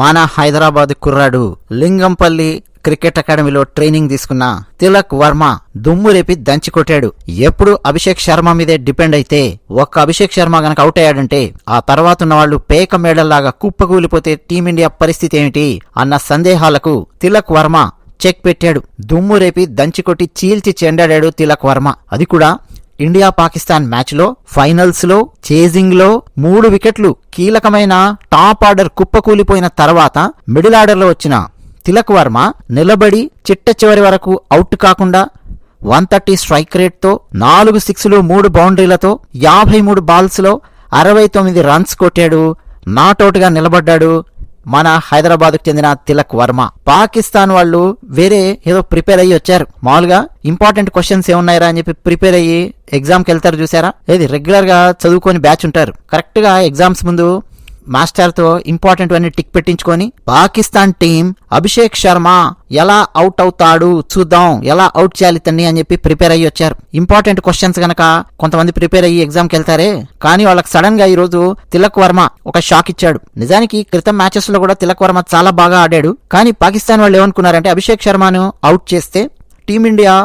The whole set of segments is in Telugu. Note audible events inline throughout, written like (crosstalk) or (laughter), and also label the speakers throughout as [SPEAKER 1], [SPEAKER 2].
[SPEAKER 1] మన హైదరాబాద్ కుర్రాడు లింగంపల్లి క్రికెట్ అకాడమీలో ట్రైనింగ్ తీసుకున్న తిలక్ వర్మ దుమ్ము రేపి దంచి కొట్టాడు. ఎప్పుడు అభిషేక్ శర్మ మీదే డిపెండ్ అయితే ఒక్క అభిషేక్ శర్మ గనక అవుట్ అయ్యాడంటే ఆ తర్వాత ఉన్న వాళ్ళు పేక మేడల్లాగా కుప్పకూలిపోతే టీమిండియా పరిస్థితి ఏమిటి అన్న సందేహాలకు తిలక్ వర్మ చెక్ పెట్టాడు. దుమ్ము రేపి దంచికొట్టి చీల్చి చెండాడాడు తిలక్ వర్మ. అది కూడా ఇండియా పాకిస్తాన్ మ్యాచ్లో ఫైనల్స్లో చేజింగ్లో మూడు వికెట్లు కీలకమైన టాప్ ఆర్డర్ కుప్పకూలిపోయిన తర్వాత మిడిల్ ఆర్డర్లో వచ్చిన తిలక్ వర్మ నిలబడి చిట్ట చివరి వరకు అవుట్ కాకుండా వన్ థర్టీ స్ట్రైక్ రేట్తో నాలుగు సిక్స్లు మూడు బౌండరీలతో యాభై మూడు బాల్స్లో అరవై తొమ్మిది రన్స్ కొట్టాడు. నాటౌట్గా నిలబడ్డాడు మన హైదరాబాద్కు చెందిన తిలక్ వర్మ. పాకిస్తాన్ వాళ్ళు వేరే ఏదో ప్రిపేర్ అయ్యి వచ్చారు. మామూలుగా ఇంపార్టెంట్ క్వశ్చన్స్ ఏమున్నాయరా అని చెప్పి ప్రిపేర్ అయ్యి ఎగ్జామ్కి వెళ్తారు చూసారా? ఏది రెగ్యులర్గా చదువుకొని బ్యాచ్ ఉంటారు. కరెక్ట్గా ఎగ్జామ్స్ ముందు మాస్టర్తో ఇంపార్టెంట్ అన్ని టిక్ పెట్టించుకొని పాకిస్తాన్ టీం అభిషేక్ శర్మ ఎలా అవుట్ అవుతాడు చూద్దాం ఎలా అవుట్ చేయాలి తండ్రి అని చెప్పి ప్రిపేర్ అయ్యి వచ్చారు. ఇంపార్టెంట్ క్వశ్చన్స్ గనక కొంతమంది ప్రిపేర్ అయ్యి ఎగ్జామ్కి వెళ్తారే? కానీ వాళ్ళకి సడన్గా ఈ రోజు తిలక్ వర్మ ఒక షాక్ ఇచ్చాడు. నిజానికి క్రితం మ్యాచెస్లో కూడా తిలక్ వర్మ చాలా బాగా ఆడాడు. కానీ పాకిస్తాన్ వాళ్ళు ఏమనుకున్నారంటే అభిషేక్ శర్మను అవుట్ చేస్తే టీమిండియా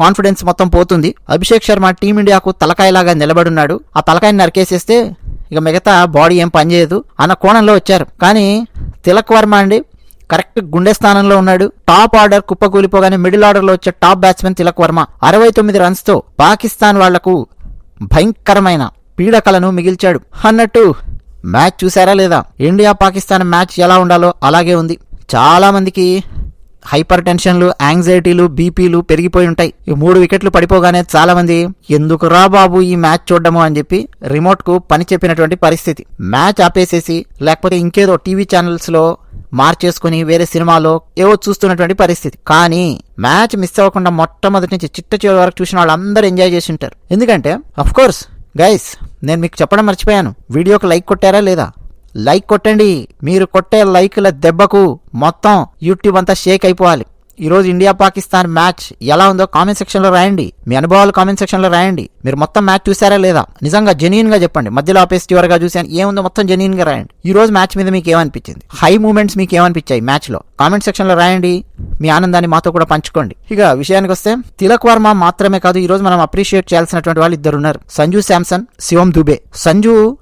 [SPEAKER 1] కాన్ఫిడెన్స్ మొత్తం పోతుంది. అభిషేక్ శర్మ టీమిండియాకు తలకాయలాగా నిలబడున్నాడు. ఆ తలకాయని నరికేసేస్తే ఇక మిగతా బాడీ ఏం పనిచేయదు అన్న కోణంలో వచ్చారు. కానీ తిలక్ వర్మ అండి కరెక్ట్ గుండె స్థానంలో ఉన్నాడు. టాప్ ఆర్డర్ కుప్పకూలిపోగానే మిడిల్ ఆర్డర్లో వచ్చే టాప్ బ్యాట్స్మెన్ తిలక్ వర్మ. అరవై తొమ్మిది రన్స్తో పాకిస్తాన్ వాళ్ళకు భయంకరమైన పీడకలను మిగిల్చాడు. అన్నట్టు మ్యాచ్ చూసారా లేదా? ఇండియా పాకిస్తాన్ మ్యాచ్ ఎలా ఉండాలో అలాగే ఉంది. చాలామందికి హైపర్ టెన్షన్లు యాంగ్జైటీలు బీపీలు పెరిగిపోయి ఉంటాయి. ఈ మూడు వికెట్లు పడిపోగానే చాలా మంది ఎందుకు రా బాబు ఈ మ్యాచ్ చూడడము అని చెప్పి రిమోట్కు పని చెప్పినటువంటి పరిస్థితి. మ్యాచ్ ఆపేసేసి లేకపోతే ఇంకేదో టీవీ ఛానల్స్లో మార్చేసుకుని వేరే సినిమాలో ఏవో చూస్తున్నటువంటి పరిస్థితి. కానీ మ్యాచ్ మిస్ అవ్వకుండా మొట్టమొదటి నుంచి చిట్ట చివరి వరకు చూసిన వాళ్ళందరూ ఎంజాయ్ చేసి ఉంటారు. ఎందుకంటే అఫ్ కోర్స్ గైస్ నేను మీకు చెప్పడం మర్చిపోయాను. వీడియోకి లైక్ కొట్టారా లేదా? లైక్ కొట్టండి. మీరు కొట్టే లైక్ల దెబ్బకు మొత్తం యూట్యూబ్ అంతా షేక్ అయిపోవాలి. ఈరోజు ఇండియా పాకిస్తాన్ మ్యాచ్ ఎలా ఉందో కామెంట్ సెక్షన్లో రాయండి. మీ అనుభవాలు కామెంట్ సెక్షన్లో రాయండి. మీరు మొత్తం మ్యాచ్ చూసారా లేదా? నిజంగా జెన్యున్గా చెప్పండి. మధ్యలో ఆపేసి చివరిగా చూసాను ఏముందో మొత్తం జెన్యున్గా రాయండి. ఈ రోజు మ్యాచ్ మీద మీకు ఏమనిపించింది? హై మూమెంట్స్ మీకు ఏమనిపించాయి మ్యాచ్లో? కామెంట్ సెక్షన్లో రాయండి. మీ ఆనందాన్ని మాతో కూడా పంచుకోండి. ఇక విషయానికి వస్తే తిలక్ వర్మ మాత్రమే కాదు ఈరోజు మనం అప్రిషియేట్ చేయాల్సినటువంటి వాళ్ళు ఇద్దరు ఉన్నారు. సంజు శాంసన్ శివం దుబే. సంజు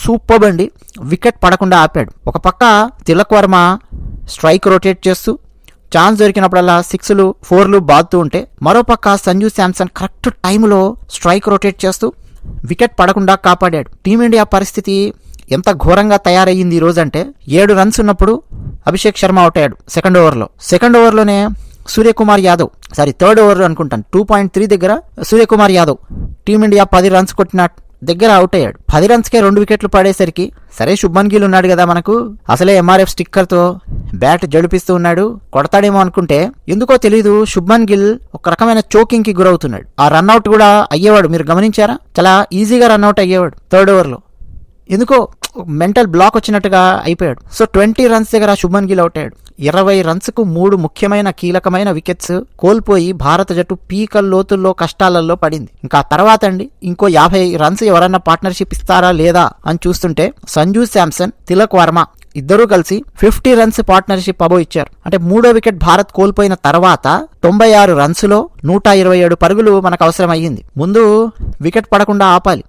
[SPEAKER 1] సూపర్ అండి. వికెట్ పడకుండా ఆపాడు. ఒక పక్క తిలక్ వర్మ స్ట్రైక్ రొటేట్ చేస్తూ ఛాన్స్ దొరికినప్పుడల్లా సిక్స్లు ఫోర్లు బాదుతూ ఉంటే మరోపక్క సంజు శాంసన్ కరెక్ట్ టైంలో స్ట్రైక్ రొటేట్ చేస్తూ వికెట్ పడకుండా కాపాడాడు. టీమిండియా పరిస్థితి ఎంత ఘోరంగా తయారయ్యింది ఈ రోజు అంటే ఏడు రన్స్ ఉన్నప్పుడు అభిషేక్ శర్మ అవుట్ అయ్యాడు సెకండ్ ఓవర్లో. సెకండ్ ఓవర్లోనే Suryakumar Yadav sorry third over అనుకుంటాను టూ పాయింట్ త్రీ దగ్గర సూర్యకుమార్ యాదవ్ టీమిండియా పది రన్స్ కొట్టిన దగ్గర అవుట్ అయ్యాడు. పది రన్స్కే రెండు వికెట్లు పడేసరికి సరే శుభ్మన్ గిల్ ఉన్నాడు కదా మనకు. అసలే ఎంఆర్ఎఫ్ స్టిక్కర్తో బ్యాట్ జడిపిస్తూ ఉన్నాడు. కొడతాడేమో అనుకుంటే ఎందుకో తెలీదు శుభ్మన్ గిల్ ఒక రకమైన చోకింగ్కి గురవుతున్నాడు. ఆ రన్అట్ కూడా అయ్యేవాడు. మీరు గమనించారా? చాలా ఈజీగా రన్అట్ అయ్యేవాడు. థర్డ్ ఓవర్లో ఎందుకో మెంటల్ బ్లాక్ వచ్చినట్టుగా అయిపోయాడు. సో ట్వంటీ రన్స్ దగ్గర శుభన్ గిల్ అవుట్ అయ్యాడు. ఇరవై రన్స్కు మూడు ముఖ్యమైన కీలకమైన వికెట్స్ కోల్పోయి భారత జట్టు పీకల్ లోతుల్లో కష్టాలలో పడింది. ఇంకా తర్వాత అండి ఇంకో యాభై రన్స్ ఎవరన్నా పార్ట్నర్షిప్ ఇస్తారా లేదా అని చూస్తుంటే సంజు శాంసన్ తిలక్ వర్మ ఇద్దరూ కలిసి ఫిఫ్టీ రన్స్ పార్ట్నర్షిప్ అబో ఇచ్చారు. అంటే మూడో వికెట్ భారత్ కోల్పోయిన తర్వాత తొంభై ఆరు రన్స్లో నూట ఇరవై ఏడు పరుగులు మనకు అవసరమయ్యింది. ముందు వికెట్ పడకుండా ఆపాలి.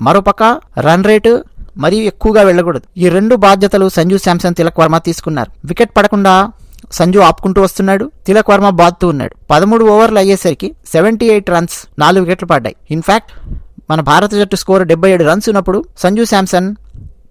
[SPEAKER 1] మరోపక్క రన్ రేటు మరీ ఎక్కువగా వెళ్ళకూడదు. ఈ రెండు బాధ్యతలు సంజు శాంసన్ తిలక్ వర్మ తీసుకున్నారు. వికెట్ పడకుండా సంజు ఆపుకుంటూ వస్తున్నాడు. తిలక్ వర్మ బాదుతూ ఉన్నాడు. పదమూడు ఓవర్లు అయ్యేసరికి సెవెంటీ ఎయిట్ రన్స్ నాలుగు వికెట్లు పడ్డాయి. ఇన్ఫాక్ట్ మన భారత జట్టు స్కోర్ డెబ్బై ఏడు రన్స్ ఉన్నప్పుడు సంజు శాంసన్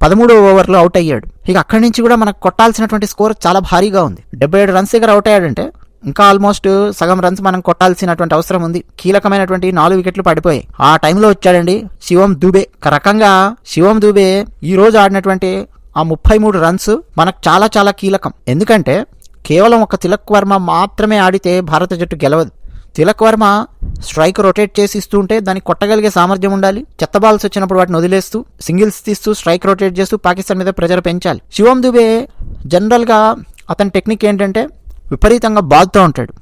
[SPEAKER 1] పదమూడో ఓవర్లో అవుట్ అయ్యాడు. ఇక అక్కడి నుంచి కూడా మనకు కొట్టాల్సినటువంటి స్కోర్ చాలా భారీగా ఉంది. డెబ్బై ఏడు రన్స్ దగ్గర అవుట్ అయ్యాడంటే ఇంకా ఆల్మోస్ట్ సగం రన్స్ మనం కొట్టాల్సినటువంటి అవసరం ఉంది. కీలకమైనటువంటి నాలుగు వికెట్లు పడిపోయాయి. ఆ టైంలో వచ్చాడండి శివం దుబే. రకంగా శివం దుబే ఈ రోజు ఆడినటువంటి ఆ ముప్పై మూడు రన్స్ మనకు చాలా చాలా కీలకం. ఎందుకంటే కేవలం ఒక తిలక్ వర్మ మాత్రమే ఆడితే భారత జట్టు గెలవదు. తిలక్ వర్మ స్ట్రైక్ రొటేట్ చేసి ఇస్తూ ఉంటే దాన్ని కొట్టగలిగే సామర్థ్యం ఉండాలి. చెత్త బాల్స్ వచ్చినప్పుడు వాటిని వదిలేస్తూ సింగిల్స్ తీస్తూ స్ట్రైక్ రొటేట్ చేస్తూ పాకిస్తాన్ మీద ప్రెజర్ పెంచాలి. శివం దుబే జనరల్గా అతని టెక్నిక్ ఏంటంటే విపరీతంగా బాదుతూ ఉంటాడు.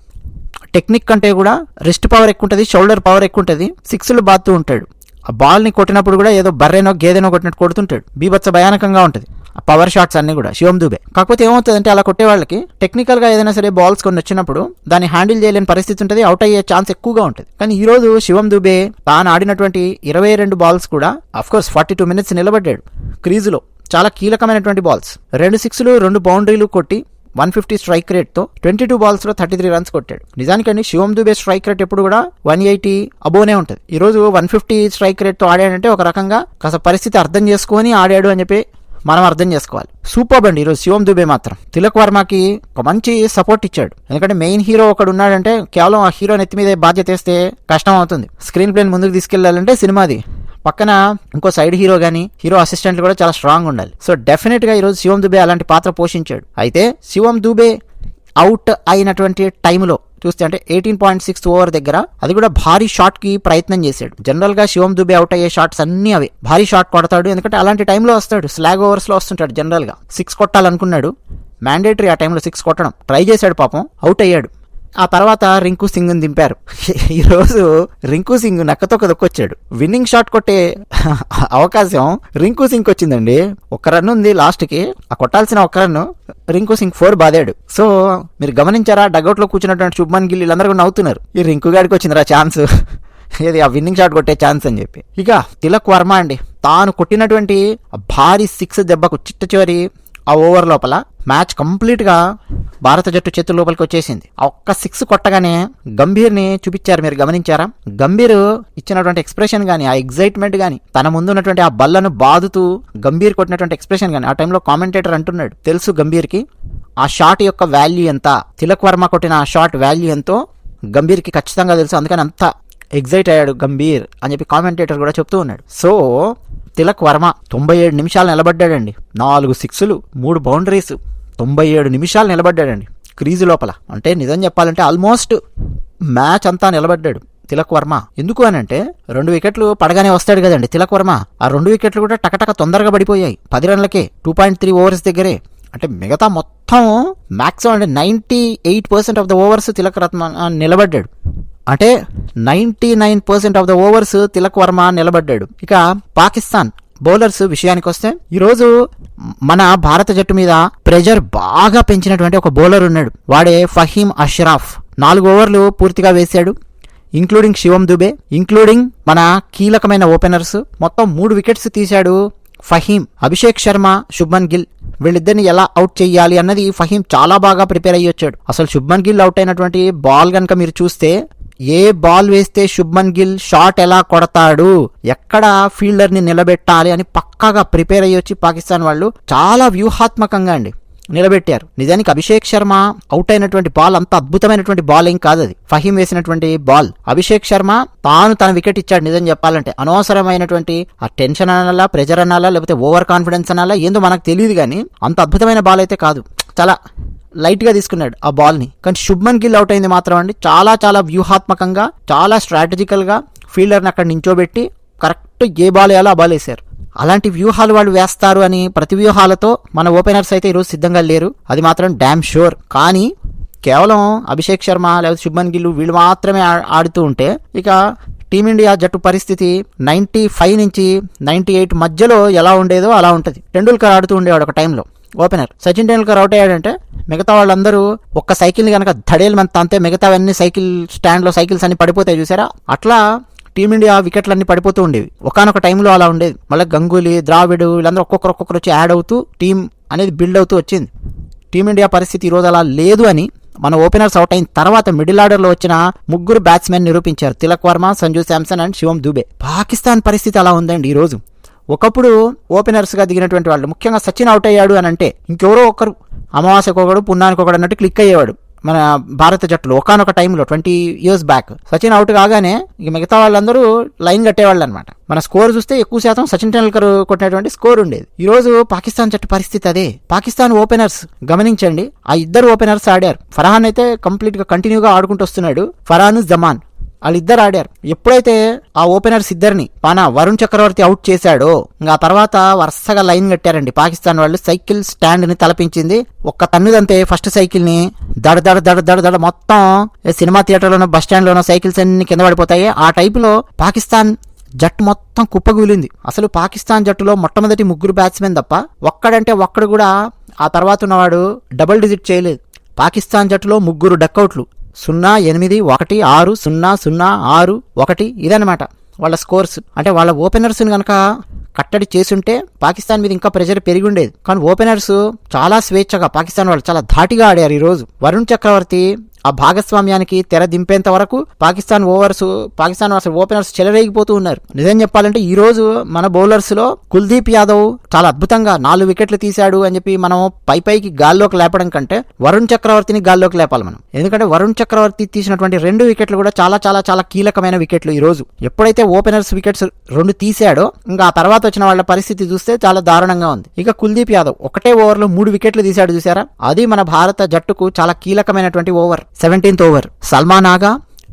[SPEAKER 1] టెక్నిక్ కంటే కూడా రెస్ట్ పవర్ ఎక్కువ ఉంటుంది షోల్డర్ పవర్ ఎక్కువ ఉంటుంది సిక్స్లు బాదుతూ ఉంటాడు. ఆ బాల్ని కొట్టినప్పుడు కూడా ఏదో బర్రెనో గేదెనో కొట్టినట్టు కొడుతుంటాడు. బీభత్స భయానకంగా ఉంటుంది. ఆ పవర్ షాట్స్ అన్ని కూడా శివం దుబే. కాకపోతే ఏమవుతుందంటే అలా కొట్టే వాళ్ళకి టెక్నికల్గా ఏదైనా సరే బాల్స్ కొన్ని వచ్చినప్పుడు దాన్ని హ్యాండిల్ చేయలేని పరిస్థితి ఉంటుంది అవుట్ అయ్యే ఛాన్స్ ఎక్కువగా ఉంటుంది. కానీ ఈ రోజు శివం దుబే తాను ఆడినటువంటి ఇరవై రెండు బాల్స్ కూడా అఫ్కోర్స్ ఫార్టీ టూ మినిట్స్ నిలబడ్డాడు క్రీజులో. చాలా కీలకమైనటువంటి బాల్స్. రెండు సిక్స్లు రెండు బౌండరీలు కొట్టి వన్ ఫిఫ్టీ స్ట్రైక్ రేట్తో ట్వంటీ టూ బాల్స్లో థర్టీ త్రీ రన్స్ కొట్టాడు. నిజానికండి శివం దుబే స్ట్రైక్ రేట్ ఎప్పుడు కూడా వన్ ఎయిటీ అబోనే ఉంటుంది. ఈ రోజు వన్ ఫిఫ్టీ స్ట్రైక్ రేట్తో ఆడాడంటే ఒక రకంగా కాస్త పరిస్థితి అర్థం చేసుకొని ఆడాడు అని చెప్పి మనం అర్థం చేసుకోవాలి. సూపర్ అండి ఈరోజు శివం దుబే మాత్రం. తిలక్ వర్మకి ఒక మంచి సపోర్ట్ ఇచ్చాడు. ఎందుకంటే మెయిన్ హీరో ఒకడు ఉన్నాడంటే కేవలం ఆ హీరో నెత్తి మీద బాధ్యత వేస్తే కష్టం అవుతుంది. స్క్రీన్ ప్లేని ముందుకు తీసుకెళ్ళాలంటే సినిమాది. పక్కన ఇంకో సైడ్ హీరో గానీ హీరో అసిస్టెంట్లు కూడా చాలా స్ట్రాంగ్ ఉండాలి. సో డెఫినెట్గా ఈరోజు శివం దుబే అలాంటి పాత్ర పోషించాడు. అయితే శివం దుబే అవుట్ అయినటువంటి టైంలో చూస్తే అంటే ఎయిటీన్ పాయింట్ సిక్స్ ఓవర్ దగ్గర అది కూడా భారీ షాట్కి ప్రయత్నం చేశాడు. జనరల్గా శివం దుబే అవుట్ అయ్యే షాట్స్ అన్ని అవే. భారీ షాట్ కొడతాడు. ఎందుకంటే అలాంటి టైంలో వస్తాడు. స్లాగ్ ఓవర్స్లో వస్తుంటాడు జనరల్గా. సిక్స్ కొట్టాలనుకున్నాడు. మ్యాండేటరీ ఆ టైంలో సిక్స్ కొట్టడం. ట్రై చేశాడు పాపం. అవుట్ అయ్యాడు. ఆ తర్వాత రింకు సింగ్ దింపారు. (laughs) ఈరోజు రింకు సింగ్ నక్కతొక్క దొక్కొచ్చాడు విన్నింగ్ షాట్ కొట్టే (laughs) అవకాశం రింకు సింగ్ వచ్చిందండి. ఒక రన్ ఉంది లాస్ట్కి ఆ కొట్టాల్సిన ఒక రన్ రింకు సింగ్ ఫోర్ బాదాడు. సో మీరు గమనించారా? డగౌట్లో కూర్చున్నటువంటి శుభ్మన్ గిల్ వీళ్ళందరూ కూడా నవ్వుతున్నారు. ఈ రింకు గాడికి వచ్చిందిరా ఛాన్స్. (laughs) ఏది ఆ విన్నింగ్ షాట్ కొట్టే ఛాన్స్ అని చెప్పి. ఇక తిలక్ వర్మ అండి. తాను కొట్టినటువంటి భారీ సిక్స్ దెబ్బకు చిట్ట చివరి ఆ ఓవర్ లోపల మ్యాచ్ కంప్లీట్గా భారత జట్టు చేతుల లోపలికి వచ్చేసింది. ఒక్క సిక్స్ కొట్టగానే గంభీర్ని చూపించారు. మీరు గమనించారా? గంభీర్ ఇచ్చినటువంటి ఎక్స్ప్రెషన్ గాని ఆ ఎగ్జైట్మెంట్ గాని తన ముందు ఉన్నటువంటి ఆ బల్లను బాదుతూ గంభీర్ కొట్టినటువంటి ఎక్స్ప్రెషన్ గాని ఆ టైంలో కామెంటేటర్ అంటున్నాడు. తెలుసు గంభీర్కి ఆ షాట్ యొక్క వాల్యూ ఎంత? తిలక్ వర్మ కొట్టిన ఆ షాట్ వాల్యూ ఎంతో? గంభీర్కి ఖచ్చితంగా తెలుసు. అందుకని అంత ఎగ్జైట్ అయ్యాడు గంభీర్ అని చెప్పి కామెంటేటర్ కూడా చెప్తూ ఉన్నాడు. సో తిలక్ వర్మ తొంభై ఏడు నిమిషాలు నిలబడ్డాడండి. నాలుగు సిక్స్లు మూడు బౌండరీస్ తొంభై ఏడు నిమిషాలు నిలబడ్డాడండి. క్రీజు లోపల. అంటే నిజం చెప్పాలంటే ఆల్మోస్ట్ మ్యాచ్ అంతా నిలబడ్డాడు తిలక్ వర్మ. ఎందుకు అని అంటే రెండు వికెట్లు పడగానే వస్తాడు కదండి తిలక్ వర్మ. ఆ రెండు వికెట్లు కూడా టకటక తొందరగా పడిపోయాయి. పది రన్లకే టూ పాయింట్ త్రీ ఓవర్స్ దగ్గరే. అంటే మిగతా మొత్తం మ్యాక్సిమం అంటే ninety eight percent of the overs Tilak రత్న నిలబడ్డాడు. అంటే ninety nine percent of the overs Tilak Varma నిలబడ్డాడు. ఇక పాకిస్తాన్ బౌలర్స్ విషయానికి వస్తే ఈరోజు మన భారత జట్టు మీద ప్రెజర్ బాగా పెంచినటువంటి ఒక బౌలర్ ఉన్నాడు. వాడే ఫహీం అష్రాఫ్. నాలుగు ఓవర్లు పూర్తిగా వేశాడు ఇంక్లూడింగ్ శివం దుబే ఇంక్లూడింగ్ మన కీలకమైన ఓపెనర్స్. మొత్తం మూడు వికెట్స్ తీశాడు ఫహీం. అభిషేక్ శర్మ శుభ్మన్ గిల్ వీళ్ళిద్దరిని ఎలా అవుట్ చేయాలి అన్నది ఫహీం చాలా బాగా ప్రిపేర్ అయ్యి వచ్చాడు అసలు శుభ్మన్ గిల్ అవుట్ అయినటువంటి బాల్ కనుక మీరు చూస్తే ఏ బాల్ వేస్తే శుభ్మన్ గిల్ షాట్ ఎలా కొడతాడు? ఎక్కడ ఫీల్డర్ని నిలబెట్టాలి అని పక్కాగా ప్రిపేర్ అయ్యి వచ్చి పాకిస్తాన్ వాళ్ళు చాలా వ్యూహాత్మకంగా అండి నిలబెట్టారు. నిజానికి అభిషేక్ శర్మ అవుట్ అయినటువంటి బాల్ అంత అద్భుతమైనటువంటి బాల్ ఏం కాదు అది. ఫహీం వేసినటువంటి బాల్. అభిషేక్ శర్మ తాను తన వికెట్ ఇచ్చాడు నిజం చెప్పాలంటే. అనవసరమైనటువంటి ఆ టెన్షన్ అనాలా ప్రెజర్ అనాలా లేకపోతే ఓవర్ కాన్ఫిడెన్స్ అనాలా ఏందో మనకు తెలియదు కానీ అంత అద్భుతమైన బాల్ అయితే కాదు. చాలా లైట్గా తీసుకున్నాడు ఆ బాల్ని. కానీ శుభ్మన్ గిల్ అవుట్ అయింది మాత్రం అండి. చాలా చాలా వ్యూహాత్మకంగా చాలా స్ట్రాటజికల్గా ఫీల్డర్ని అక్కడ నించోబెట్టి కరెక్ట్ ఏ బాల్ వేయాలో ఆ బాల్ వేశారు. అలాంటి వ్యూహాలు వాళ్ళు వేస్తారు అని ప్రతి వ్యూహాలతో మన ఓపెనర్స్ అయితే ఈరోజు సిద్ధంగా లేరు. అది మాత్రం డ్యామ్ షూర్ కానీ కేవలం అభిషేక్ శర్మ లేకపోతే శుభ్మన్ గిల్ వీళ్ళు మాత్రమే ఆడుతూ ఉంటే ఇక టీమిండియా జట్టు పరిస్థితి నైన్టీ ఫైవ్ నుంచి నైంటీ ఎయిట్ మధ్యలో ఎలా ఉండేదో అలా ఉంటుంది. టెండూల్కర్ ఆడుతూ ఉండేవాడు ఒక టైంలో. ఓపెనర్. సచిన్ టెండూల్కర్ అవుట్ అయ్యాడంటే మిగతా వాళ్ళందరూ ఒక్క సైకిల్ని కనుక ధడేలు మంత అంతే మిగతావన్నీ సైకిల్ స్టాండ్లో సైకిల్స్ అన్ని పడిపోతాయి చూసారా? అట్లా టీమిండియా వికెట్లన్నీ పడిపోతూ ఉండేవి. ఒకనొక టైంలో అలా ఉండేది. మళ్ళీ గంగూలీ ద్రావిడ్ వీళ్ళందరూ ఒక్కొక్కరు ఒక్కొక్కరు వచ్చి యాడ్ అవుతూ టీం అనేది బిల్డ్ అవుతూ వచ్చింది. టీమిండియా పరిస్థితి ఈరోజు అలా లేదు అని మన ఓపెనర్స్ అవుట్ అయిన తర్వాత మిడిల్ ఆర్డర్లో వచ్చిన ముగ్గురు బ్యాట్స్మెన్ నిరూపించారు. తిలక్ వర్మ సంజు శాంసన్ అండ్ శివం దుబే. పాకిస్తాన్ పరిస్థితి అలా ఉందండి ఈ రోజు ఒకప్పుడు ఓపెనర్స్గా దిగినటువంటి వాళ్ళు ముఖ్యంగా సచిన్ అవుట్ అయ్యాడు అని అంటే ఇంకెవరో ఒకరు అమావాస్యకు ఒకడు పున్నానికి ఒకడు అన్నట్టు క్లిక్ అయ్యేవాడు మన భారత జట్టులో ఒకనొక టైంలో twenty years back Sachin out కాగానే ఇక మిగతా వాళ్ళందరూ లైన్ కట్టేవాళ్ళు అనమాట మన స్కోర్ చూస్తే ఎక్కువ శాతం సచిన్ టెండూల్కర్ కొట్టినటువంటి స్కోర్ ఉండేది. ఈ రోజు పాకిస్తాన్ జట్టు పరిస్థితి అదే. పాకిస్తాన్ ఓపెనర్స్ గమనించండి ఆ ఇద్దరు ఓపెనర్స్ ఆడారు. ఫరాన్ అయితే కంప్లీట్గా కంటిన్యూగా ఆడుకుంటూ వస్తున్నాడు. ఫరాన్ జమాన్. వాళ్ళిద్దరు ఆడారు ఎప్పుడైతే ఆ ఓపెనర్స్ ఇద్దరిని పానా వరుణ్ చక్రవర్తి అవుట్ చేశాడో ఇంకా తర్వాత వరుసగా లైన్ కట్టారండి. పాకిస్తాన్ వాళ్ళు సైకిల్ స్టాండ్ని తలపించింది. ఒక్క తన్నుదంతే ఫస్ట్ సైకిల్ని దడ దడ దడ దడ దడ మొత్తం సినిమా థియేటర్లోనో బస్ స్టాండ్ లోనో సైకిల్స్ అన్ని కింద పడిపోతాయి. ఆ టైపులో పాకిస్తాన్ జట్టు మొత్తం కుప్పగూలింది. అసలు పాకిస్తాన్ జట్టులో మొట్టమొదటి ముగ్గురు బ్యాట్స్మెన్ తప్ప ఒక్కడంటే ఒక్కడు కూడా ఆ తర్వాత ఉన్నవాడు డబుల్ డిజిట్ చేయలేదు. పాకిస్తాన్ జట్టులో ముగ్గురు డక్అవుట్లు. సున్నా ఎనిమిది ఒకటి ఆరు సున్నా సున్నా ఆరు ఒకటి ఇదనమాట వాళ్ళ స్కోర్స్. అంటే వాళ్ళ ఓపెనర్స్ని కనుక కట్టడి చేసుంటే పాకిస్తాన్ మీద ఇంకా ప్రెషర్ పెరిగి ఉండేది కానీ ఓపెనర్స్ చాలా స్వేచ్ఛగా పాకిస్తాన్ వాళ్ళు చాలా ధాటిగా ఆడారు ఈరోజు. వరుణ్ చక్రవర్తి ఆ భాగస్వామ్యానికి తెర దింపేంత వరకు పాకిస్తాన్ ఓవర్స్ పాకిస్తాన్ అసలు ఓపెనర్స్ చెలరేగిపోతూ ఉన్నారు. నిజం చెప్పాలంటే ఈ రోజు మన బౌలర్స్లో కుల్దీప్ యాదవ్ చాలా అద్భుతంగా నాలుగు వికెట్లు తీశాడు అని చెప్పి మనం పై పైకి గాల్లోకి లేపడం కంటే వరుణ్ చక్రవర్తిని గాల్లోకి లేపాలి మనం. ఎందుకంటే వరుణ్ చక్రవర్తి తీసినటువంటి రెండు వికెట్లు కూడా చాలా చాలా చాలా కీలకమైన వికెట్లు ఈ రోజు. ఎప్పుడైతే ఓపెనర్స్ వికెట్స్ రెండు తీశాడో ఇంకా ఆ తర్వాత వచ్చిన వాళ్ళ పరిస్థితి చూస్తే చాలా దారుణంగా ఉంది. ఇక కుల్దీప్ యాదవ్ ఒకటే ఓవర్లో మూడు వికెట్లు తీశాడు చూసారా? అది మన భారత జట్టుకు చాలా కీలకమైనటువంటి ఓవర్. సెవెంటీన్త్ ఓవర్ సల్మాన్ ఆగా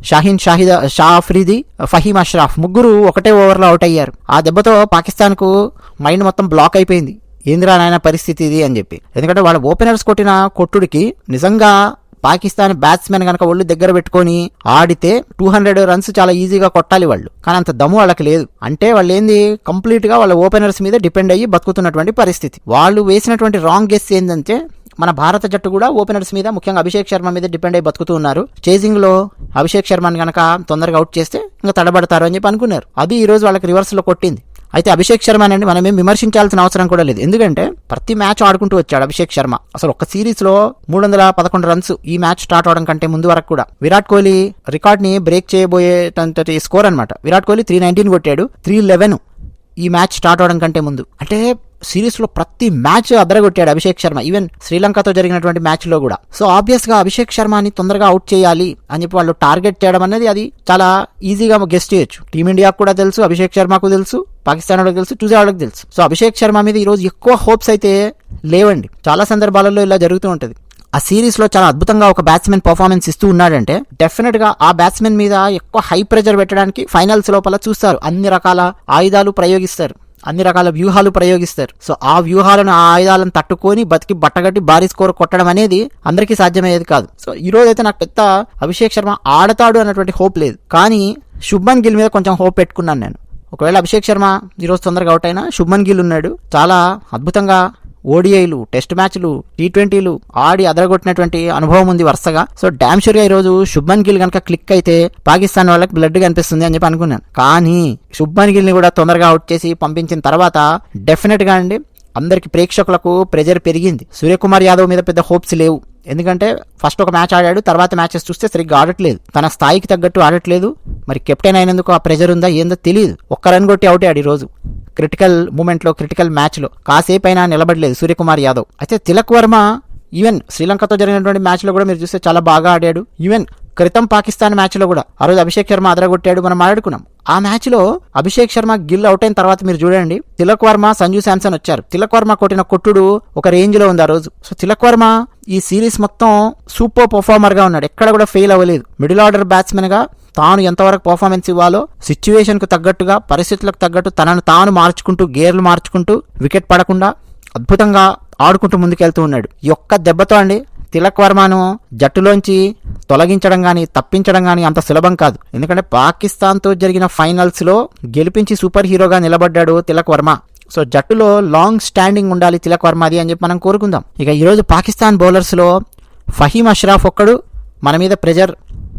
[SPEAKER 1] షాహీన్ షాహిద్ షా అఫ్రీది ఫహీమ్ అష్రాఫ్ ముగ్గురు ఒకటే ఓవర్లో అవుట్ అయ్యారు. ఆ దెబ్బతో పాకిస్తాన్కు మైండ్ మొత్తం బ్లాక్ అయిపోయింది. ఏందిరా నాయన పరిస్థితి ఇది అని చెప్పి. ఎందుకంటే వాళ్ళ ఓపెనర్స్ కొట్టిన కొట్టుడికి నిజంగా పాకిస్తాన్ బ్యాట్స్మెన్ కనుక ఒళ్ళు దగ్గర పెట్టుకొని ఆడితే టూ హండ్రెడ్ రన్స్ చాలా ఈజీగా కొట్టాలి వాళ్ళు. కానీ అంత దమ్ము వాళ్ళకి లేదు. అంటే వాళ్ళు ఏంది? కంప్లీట్గా వాళ్ళ ఓపెనర్స్ మీద డిపెండ్ అయ్యి బతుకుతున్నటువంటి పరిస్థితి. వాళ్ళు వేసినటువంటి రాంగ్ గెస్ ఏంటంటే మన భారత జట్టు కూడా ఓపెనర్స్ మీద ముఖ్యంగా అభిషేక్ శర్మ మీద డిపెండ్ అయి బతుకుతూ ఉన్నారు. చేసింగ్లో అభిషేక్ శర్మని కనుక తొందరగా అవుట్ చేస్తే ఇంకా తడబడతారు అని చెప్పి అనుకున్నారు. అది ఈ రోజు వాళ్ళకి రివర్స్లో కొట్టింది. అయితే అభిషేక్ శర్మ అనేది మనం ఏం విమర్శించాల్సిన అవసరం కూడా లేదు. ఎందుకంటే ప్రతి మ్యాచ్ ఆడుకుంటూ వచ్చాడు అభిషేక్ శర్మ. అసలు ఒక సిరీస్లో మూడు వందల పదకొండు రన్స్ ఈ మ్యాచ్ స్టార్ట్ అవడం కంటే ముందు వరకు కూడా. విరాట్ కోహ్లీ రికార్డ్ని బ్రేక్ చేయబోయేటంతటి స్కోర్ అనమాట విరాట్ కోహ్లీ త్రీ నైన్టీన్ కొట్టాడు. Three eleven. ఈ మ్యాచ్ స్టార్ట్ అవడం కంటే ముందు. అంటే సిరీస్లో ప్రతి మ్యాచ్ అదరగొట్టాడు అభిషేక్ శర్మ ఈవెన్ శ్రీలంకతో జరిగినటువంటి మ్యాచ్లో కూడా. సో ఆబ్వియస్గా అభిషేక్ శర్మని తొందరగా అవుట్ చేయాలి అని చెప్పి వాళ్ళు టార్గెట్ చేయడం అనేది అది చాలా ఈజీగా గెస్ట్ చేయొచ్చు. టీమిండియాకు కూడా తెలుసు అభిషేక్ శర్మకు తెలుసు పాకిస్తాన్ వాళ్ళకి తెలుసు చూసే వాళ్ళకి తెలుసు. సో అభిషేక్ శర్మ మీద ఈ రోజు ఎక్కువ హోప్స్ అయితే లేవండి. చాలా సందర్భాలలో ఇలా జరుగుతూ ఉంటది. ఆ సిరీస్లో చాలా అద్భుతంగా ఒక బ్యాట్స్మెన్ పర్ఫార్మెన్స్ ఇస్తూ ఉన్నాడంటే డెఫినెట్గా ఆ బ్యాట్స్మెన్ మీద ఎక్కువ హై ప్రెజర్ పెట్టడానికి ఫైనల్స్ లోపల చూస్తారు. అన్ని రకాల ఆయుధాలు ప్రయోగిస్తారు. అన్ని రకాల వ్యూహాలు ప్రయోగిస్తారు. సో ఆ వ్యూహాలను ఆ ఆయుధాలను తట్టుకొని బతికి బట్టగట్టి భారీ స్కోర్ కొట్టడం అనేది అందరికీ సాధ్యమయ్యేది కాదు. సో ఈ రోజు అయితే నాకు పెద్ద అభిషేక్ శర్మ ఆడతాడు అన్నటువంటి హోప్ లేదు. కానీ శుభ్మన్ గిల్ మీద కొంచెం హోప్ పెట్టుకున్నాను నేను. ఒకవేళ అభిషేక్ శర్మ ఈరోజు తొందరగా అవుట్ అయినా శుభ్మన్ గిల్ ఉన్నాడు. చాలా అద్భుతంగా ఓడిఐలు టెస్ట్ మ్యాచ్లు టీ ట్వంటీలు ఆడి అదరగొట్టినటువంటి అనుభవం ఉంది వరుసగా. సో డామ్ షూర్గా ఈ రోజు శుభ్మన్ గిల్ కనుక క్లిక్ అయితే పాకిస్తాన్ వాళ్ళకి బ్లడ్ కనిపిస్తుంది అని చెప్పి అనుకున్నాను. కానీ శుభ్మన్ గిల్ని కూడా తొందరగా అవుట్ చేసి పంపించిన తర్వాత డెఫినెట్గా అండి అందరికి ప్రేక్షకులకు ప్రెజర్ పెరిగింది. సూర్యకుమార్ యాదవ్ మీద పెద్ద హోప్స్ లేవు. ఎందుకంటే ఫస్ట్ ఒక మ్యాచ్ ఆడాడు తర్వాత మ్యాచెస్ చూస్తే సరిగ్గా ఆడట్లేదు. తన స్థాయికి తగ్గట్టు ఆడట్లేదు. మరి కెప్టెన్ అయినందుకు ఆ ప్రెజర్ ఉందా ఏందో తెలియదు ఒక్క రన్ కొట్టి అవుట్ అయ్యాడు ఈరోజు. రోజు క్రిటికల్ మూమెంట్లో క్రిటికల్ మ్యాచ్లో కాసేపైనా నిలబడలేదు సూర్యకుమార్ యాదవ్. అయితే తిలక్ వర్మ ఈవెన్ శ్రీలంకతో జరిగినటువంటి మ్యాచ్లో కూడా మీరు చూస్తే చాలా బాగా ఆడాడు. ఈవెన్ క్రితం పాకిస్తాన్ మ్యాచ్లో కూడా ఆ రోజు అభిషేక్ శర్మ అదరగొట్టాడు మనం ఆడుకున్నాం. ఆ మ్యాచ్లో అభిషేక్ శర్మ గిల్ అవుట్ అయిన తర్వాత మీరు చూడండి తిలక్ వర్మ సంజు శాంసన్ వచ్చారు. తిలక్ వర్మ కొట్టిన కొట్టుడు ఒక రేంజ్లో ఉంది ఆ రోజు. సో తిలక్ వర్మ ఈ సిరీస్ మొత్తం సూపర్ పర్ఫార్మర్గా ఉన్నాడు. ఎక్కడ కూడా ఫెయిల్ అవ్వలేదు. మిడిల్ ఆర్డర్ బ్యాట్స్మెన్గా తాను ఎంతవరకు పర్ఫార్మెన్స్ ఇవ్వాలో సిచ్యువేషన్కు తగ్గట్టుగా పరిస్థితులకు తగ్గట్టు తనను తాను మార్చుకుంటూ గేర్లు మార్చుకుంటూ వికెట్ పడకుండా అద్భుతంగా ఆడుకుంటూ ముందుకెళ్తూ ఉన్నాడు. ఈ ఒక్క దెబ్బతో అండి తిలక్ వర్మను జట్టులోంచి తొలగించడం కానీ తప్పించడం కానీ అంత సులభం కాదు. ఎందుకంటే పాకిస్తాన్తో జరిగిన ఫైనల్స్లో గెలిపించి సూపర్ హీరోగా నిలబడ్డాడు తిలక్ వర్మ. సో జట్టులో లాంగ్ స్టాండింగ్ ఉండాలి తిలక్ వర్మది అని చెప్పి మనం కోరుకుందాం. ఇక ఈరోజు పాకిస్తాన్ బౌలర్స్లో ఫహీమ్ అష్రాఫ్ ఒక్కడు మన మీద ప్రెజర్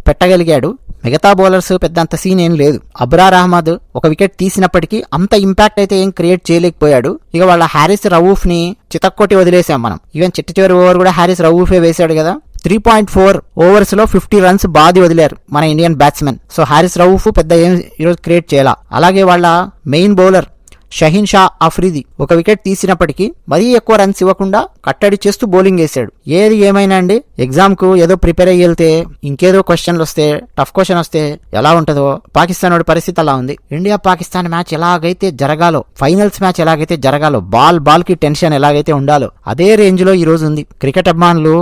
[SPEAKER 1] పెట్టగలిగాడు. మిగతా బౌలర్స్ పెద్ద అంత సీన్ ఏం లేదు. అబ్రార్ అహ్మద్ ఒక వికెట్ తీసినప్పటికీ అంత ఇంపాక్ట్ అయితే ఏం క్రియేట్ చేయలేకపోయాడు. ఇక వాళ్ళ హ్యారిస్ రవూఫ్ని చితక్కొట్టి వదిలేసాం మనం. ఈవెన్ చిట్ట చివరి ఓవర్ కూడా హ్యారిస్ రవూఫే వేశాడు కదా. త్రీ పాయింట్ ఫోర్ ఓవర్స్లో ఫిఫ్టీ రన్స్ బాది వదిలారు మన Indian batsmen so Haris Rauf పెద్ద ఏం ఈరోజు క్రియేట్ చేయాల? అలాగే వాళ్ళ మెయిన్ బౌలర్ షహీన్ షా ఆఫ్రిది ఒక వికెట్ తీసినప్పటికీ మరీ ఎక్కువ రన్స్ ఇవ్వకుండా కట్టడి చేస్తూ బౌలింగ్ వేశాడు. ఏది ఏమైనా అండి? ఎగ్జామ్కు ఏదో ప్రిపేర్ అయ్యి వెళ్తే ఇంకేదో క్వశ్చన్లు వస్తే టఫ్ క్వశ్చన్ వస్తే ఎలా ఉంటుందో పాకిస్తాన్ వాడి పరిస్థితి అలా ఉంది. ఇండియా పాకిస్తాన్ మ్యాచ్ ఎలాగైతే జరగాలో ఫైనల్స్ మ్యాచ్ ఎలాగైతే జరగాలో బాల్ బాల్కి టెన్షన్ ఎలాగైతే ఉండాలో అదే రేంజ్లో ఈ రోజు ఉంది. క్రికెట్ అభిమానులు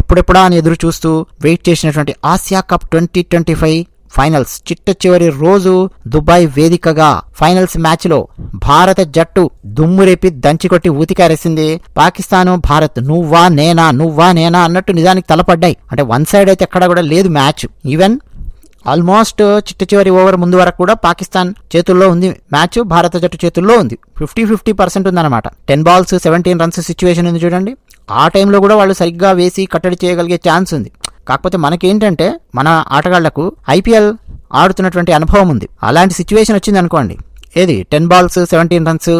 [SPEAKER 1] ఎప్పుడెప్పుడా అని ఎదురు చూస్తూ వెయిట్ చేసినటువంటి Asia cup twenty twenty five finals చిట్ట చివరి రోజు దుబాయ్ వేదికగా ఫైనల్స్ మ్యాచ్లో భారత జట్టు దుమ్మురేపి దంచికొట్టి ఊతికారేసింది. పాకిస్తాను భారత్ నువ్వా నేనా నువ్వా నేనా అన్నట్టు నిజానికి తలపడ్డాయి. అంటే వన్ సైడ్ అయితే ఎక్కడ కూడా లేదు మ్యాచ్. ఈవెన్ ఆల్మోస్ట్ చిట్ట చివరి ఓవర్ ముందు వరకు కూడా పాకిస్తాన్ చేతుల్లో ఉంది మ్యాచ్. భారత జట్టు చేతుల్లో ఉంది. ఫిఫ్టీ ఫిఫ్టీ పర్సెంట్ ఉందన్నమాట. Ten balls seventeen runs situation ఉంది చూడండి. ఆ టైంలో కూడా వాళ్ళు సరిగ్గా వేసి కట్టడి చేయగలిగే ఛాన్స్ ఉంది. కాకపోతే మనకేంటంటే మన ఆటగాళ్ళకు ఐపీఎల్ ఆడుతున్నటువంటి అనుభవం ఉంది. అలాంటి సిచ్యువేషన్ వచ్చింది అనుకోండి. ఏది? Ten balls seventeen runs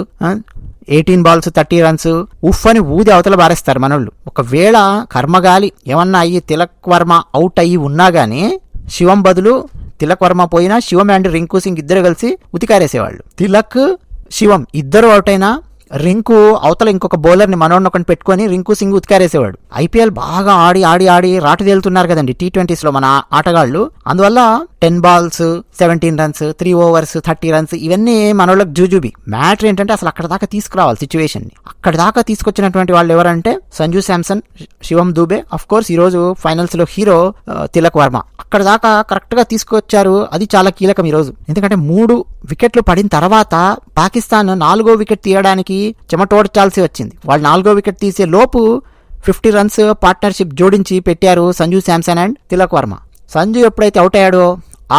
[SPEAKER 1] eighteen balls thirty runs ఉఫ్ అని ఊది అవతల బారేస్తారు మనోళ్ళు. ఒకవేళ కర్మగాలి ఏమన్నా అయ్యి తిలక్ వర్మ అవుట్ అయ్యి ఉన్నా కానీ శివం బదులు తిలక్ వర్మ పోయినా శివం అండ్ రింకు సింగ్ ఇద్దరు కలిసి ఉతికారేసేవాళ్ళు. తిలక్ శివం ఇద్దరు అవుట్ అయినా రింకు అవతల ఇంకొక బౌలర్ని మనోడిని ఒకటి పెట్టుకొని రింకు సింగ్ ఉతికారేసేవాడు. ఐపీఎల్ బాగా ఆడి ఆడి ఆడి రాటు తేలుతున్నారు కదండి. టీ ట్వంటీస్లో మన ఆటగాళ్ళు. అందువల్ల ten balls seventeen runs three overs thirty runs ఇవన్నీ మనోళ్ళకి జూజుబి. మ్యాటర్ ఏంటంటే అసలు అక్కడ దాకా తీసుకురావాలి సిచ్యువేషన్ని. అక్కడ దాకా తీసుకొచ్చినటువంటి వాళ్ళు ఎవరంటే సంజు శాంసన్ శివం దూబే అఫ్ కోర్స్ ఈ రోజు ఫైనల్స్లో హీరో తిలక్ వర్మ. అక్కడ దాకా కరెక్ట్గా తీసుకొచ్చారు. అది చాలా కీలకం ఈ రోజు ఎందుకంటే మూడు వికెట్లు పడిన తర్వాత పాకిస్తాన్ నాలుగో వికెట్ తీయడానికి చెమటోడ్చాల్సి వచ్చింది. వాళ్ళు నాలుగో వికెట్ తీసే లోపు ఫిఫ్టీ రన్స్ పార్ట్నర్షిప్ జోడించి పెట్టారు సంజు శాంసన్ అండ్ తిలక్ వర్మ. సంజు ఎప్పుడైతే అవుట్ అయ్యాడో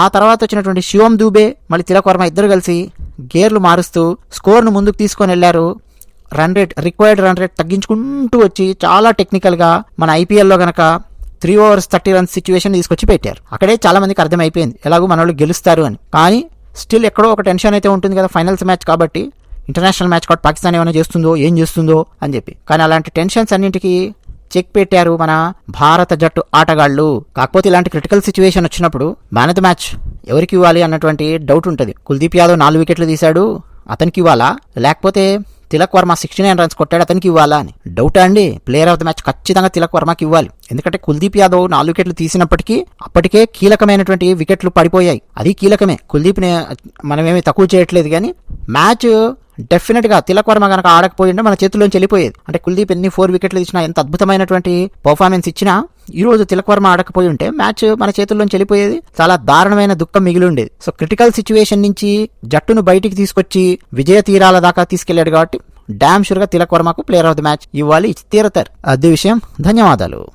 [SPEAKER 1] ఆ తర్వాత వచ్చినటువంటి శివం దూబే మళ్ళీ తిలక్ వర్మ ఇద్దరు కలిసి గేర్లు మారుస్తూ స్కోర్ను ముందుకు తీసుకొని వెళ్ళారు run rate required run rate తగ్గించుకుంటూ వచ్చి చాలా టెక్నికల్గా మన ఐపీఎల్లో గనక three overs thirty runs situation తీసుకొచ్చి పెట్టారు. అక్కడే చాలా మందికి అర్థమైపోయింది ఎలాగో మన వాళ్ళు గెలుస్తారు అని. కానీ స్టిల్ ఎక్కడో ఒక టెన్షన్ అయితే ఉంటుంది కదా ఫైనల్స్ మ్యాచ్ కాబట్టి. ఇంటర్నేషనల్ మ్యాచ్ కాబట్టి పాకిస్తాన్ ఏమైనా చేస్తుందో ఏం చేస్తుందో అని చెప్పి. కానీ అలాంటి టెన్షన్స్ అన్నింటికి చెక్ పెట్టారు మన భారత జట్టు ఆటగాళ్ళు. కాకపోతే ఇలాంటి క్రిటికల్ సిచ్యువేషన్ వచ్చినప్పుడు మ్యాన్ ఆఫ్ ద మ్యాచ్ ఎవరికి ఇవ్వాలి అన్నటువంటి డౌట్ ఉంటుంది. కుల్దీప్ యాదవ్ నాలుగు వికెట్లు తీశాడు అతనికి ఇవ్వాలా? లేకపోతే Tilak Varma sixty nine runs కొట్టాడు అతనికి ఇవ్వాలా అని. డౌట్ అండి. ప్లేయర్ ఆఫ్ ద మ్యాచ్ ఖచ్చితంగా తిలక్ వర్మకి ఇవ్వాలి. ఎందుకంటే కుల్దీప్ యాదవ్ నాలుగు వికెట్లు తీసినప్పటికీ అప్పటికే కీలకమైనటువంటి వికెట్లు పడిపోయాయి. అది కీలకమే. కుల్దీప్ని మనమేమి తక్కువ చేయట్లేదు కానీ మ్యాచ్ డెఫినెట్గా తిలక్ వర్మ కనుక ఆడకపోయింటే మన చేతుల్లోంచి వెళ్ళిపోయేది. అంటే కుల్దీప్ ఎన్ని ఫోర్ వికెట్లు ఇచ్చినా ఎంత అద్భుతమైనటువంటి పర్ఫార్మెన్స్ ఇచ్చినా ఈ రోజు తిలక్ వర్మ ఆడకపోయి ఉంటే మ్యాచ్ మన చేతుల్లోంచి వెళ్ళిపోయేది. చాలా దారుణమైన దుఃఖం మిగిలి ఉండేది. సో క్రిటికల్ సిచ్యువేషన్ నుంచి జట్టును బయటికి తీసుకొచ్చి విజయ తీరాల దాకా తీసుకెళ్ళాడు కాబట్టి డామ్ షూర్గా తిలక్ వర్మకు ప్లేయర్ ఆఫ్ ది మ్యాచ్ ఇవ్వాలి. తీరతారు. అది విషయం. ధన్యవాదాలు.